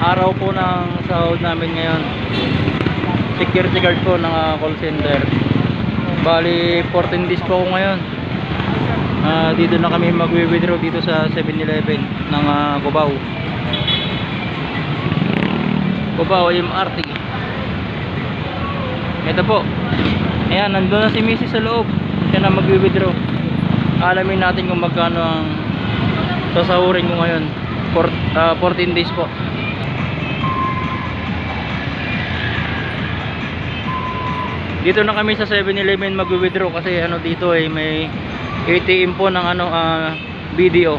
araw po ng sahod namin ngayon. Security guard po ng ah, call center. Bali 14 days po ako ngayon. Ah, dito na kami magwi-withdraw dito sa 7-Eleven ng ah, Cubao. Cubao MRT. Ito po. Ayan, nandun na si Mrs. sa loob. Siya na magwi-withdraw. Alamin natin kung magkano ang sasahurin ko ngayon. For, ah, 14 days po. Dito na kami sa 7-Eleven magwi-withdraw kasi ano dito ay may ATM po ng ano ah, video.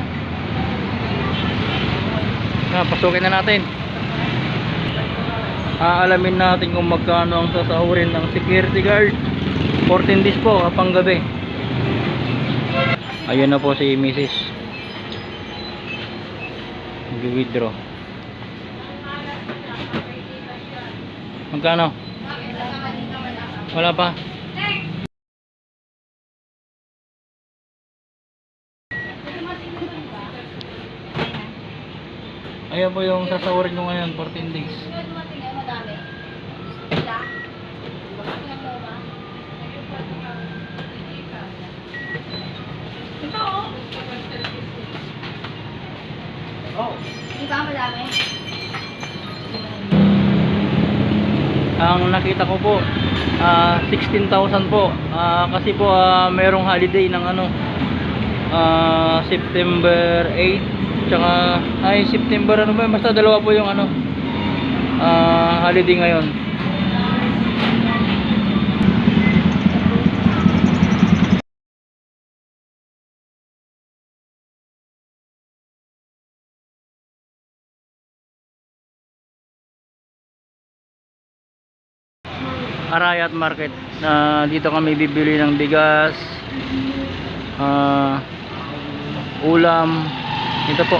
Ah, pasukin na natin. Aalamin natin kung magkano ang sasahurin ng security guard. 14 days po, kapang gabi. Ayun na po si Mrs. Mag-withdraw. Magkano? Wala pa. Ayan po yung sasahurin ko ngayon, 14 days. Ang nakita ko po, ah 16,000 po. Ah, kasi po ah, merong holiday ng ano, ah, September 8, tsaka, ay September ano ba, basta dalawa po yung ano, ah, holiday ngayon. Arayat Market na dito kami bibili ng bigas ah, ulam ito po.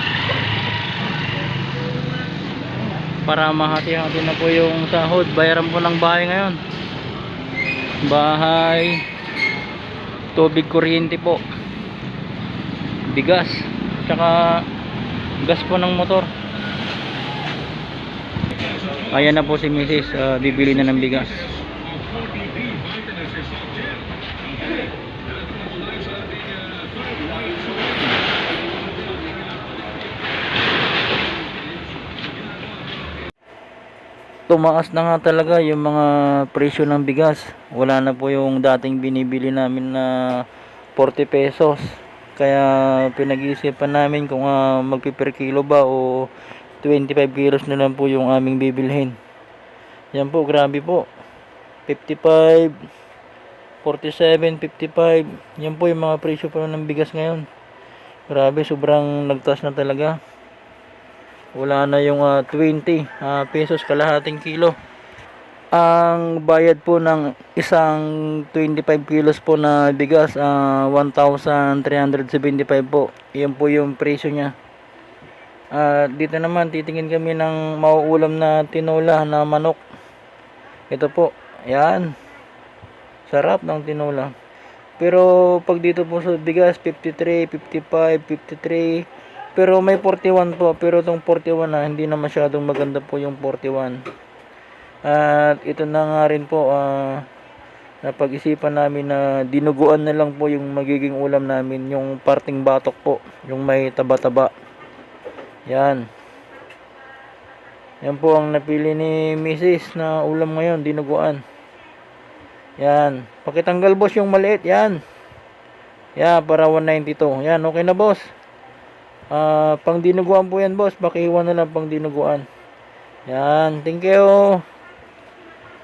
Para mahati-hati na po yung sahod. Bayaran po ng bahay ngayon. Bahay tubig kuryente po. Bigas tsaka gas po ng motor. Ayan na po si Mrs. ah, bibili na ng bigas tumaas na nga talaga yung mga presyo ng bigas. Wala na po yung dating binibili namin na 40 pesos. Kaya pinag-iisipan namin kung uh, magpi per kilo ba o 25 kilos na lang po yung aming bibilhin. Yan po, grabe po. 55, 47, 55. Yan po yung mga presyo po ng bigas ngayon. Grabe, sobrang nagtaas na talaga wala na yung ah, 20 ah, pesos kalahating kilo. Ang bayad po ng isang 25 kilos po na bigas ah, 1,375 po. Yan po yung presyo nya Ah, dito naman titingin kami ng mauulam na tinola na manok. Ito po yan. Sarap ng tinola. Pero pag dito po sa bigas 53, 55, 53 pero may 41 po, pero itong 41 na hindi na masyadong maganda po yung 41. At ito na nga rin po ah napag-isipan namin na dinuguan na lang po yung magiging ulam namin, yung parting batok po, yung may taba-taba. Yan. Yan po ang napili ni Mrs. na ulam ngayon, dinuguan. Yan. Pakitanggal boss yung maliit, yan. Yan, para 192. Yan, okay na boss. Ah, pang dinuguan po yan, boss. Pakiiwan na lang pang dinuguan. Yan, thank you.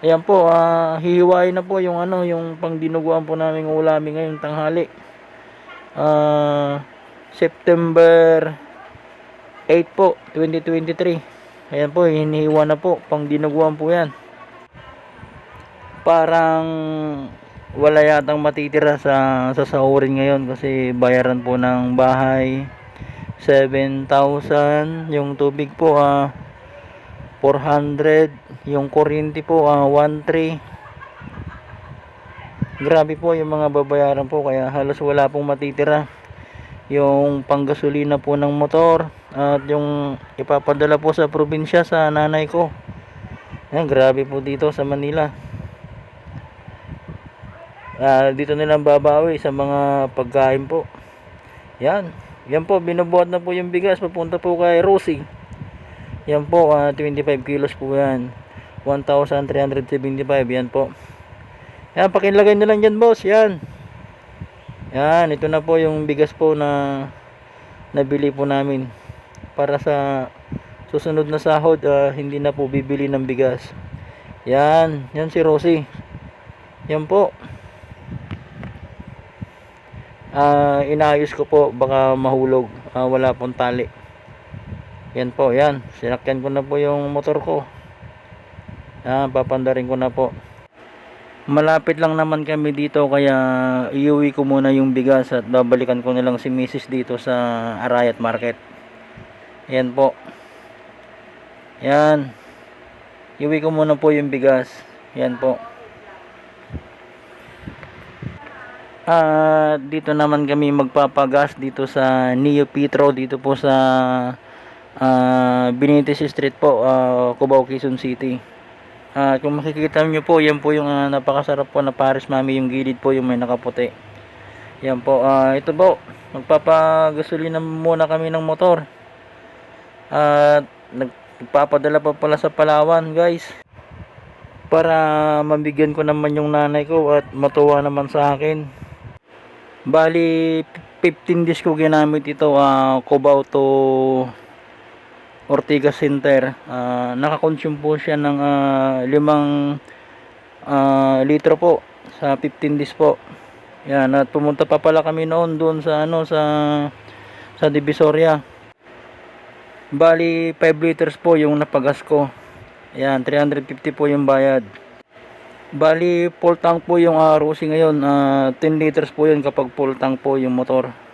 Ayan po, ah, hihiwain na po yung ano, yung pang dinuguan po namin ulamin ngayong tanghali. Ah, September 8 po, 2023. Ayan po, hinihiwa na po, pang dinuguan po yan. Parang wala yatang matitira sa sa sahurin ngayon kasi bayaran po ng bahay 7,000 yung tubig po ah 400 yung kuryente po ah 1,3 grabe po yung mga babayaran po kaya halos wala pong matitira. Yung panggasolina po ng motor at yung ipapadala po sa probinsya sa nanay ko. Yan grabe po dito sa Manila. Ah, dito nilang babawi sa mga pagkain po. Yan yan po binubuhat na po yung bigas. Papunta po kay Rosie. Yan po ah, 25 kilos po yan. 1,375 yan po. Yan pakilagay na lang dyan boss. Yan. Yan ito na po yung bigas po na nabili po namin. Para sa susunod na sahod ah, hindi na po bibili ng bigas. Yan yan si Rosie. Yan po Ah, inaayos ko po baka mahulog. Ah, wala pong tali. Yan po yan. Sinakyan ko na po yung motor ko. Yan papandarin ko na po. Malapit lang naman kami dito kaya iuwi ko muna yung bigas at babalikan ko na lang si Mrs. dito sa Arayat Market. Yan po. Yan. Iuwi ko muna po yung bigas. Yan po Ah, dito naman kami magpapagas dito sa Neo Petro dito po sa ah, Benitez Street po, ah, Cubao, Quezon City. Ah, kung makikita niyo po, yan po yung ah, napakasarap po na Paris Mami, yung gilid po yung may nakaputi. Yan po, ah, ito po, magpapagasolina muna kami ng motor. At nagpapadala pa pala sa Palawan, guys. Para mabigyan ko naman yung nanay ko at matuwa naman sa akin. Bali 15 days ko ginamit ito ah Cubao to Ortigas Center. Ah, nakakonsume po siya ng limang ah, litro po sa 15 days po. Yan, at pumunta pa pala kami noon doon sa ano sa sa Divisoria. Bali 5 liters po yung napagas ko. Yan, 350 po yung bayad. Bali, full tank po yung uh, Rossi ngayon. ah, 10 liters po yun kapag full tank po yung motor.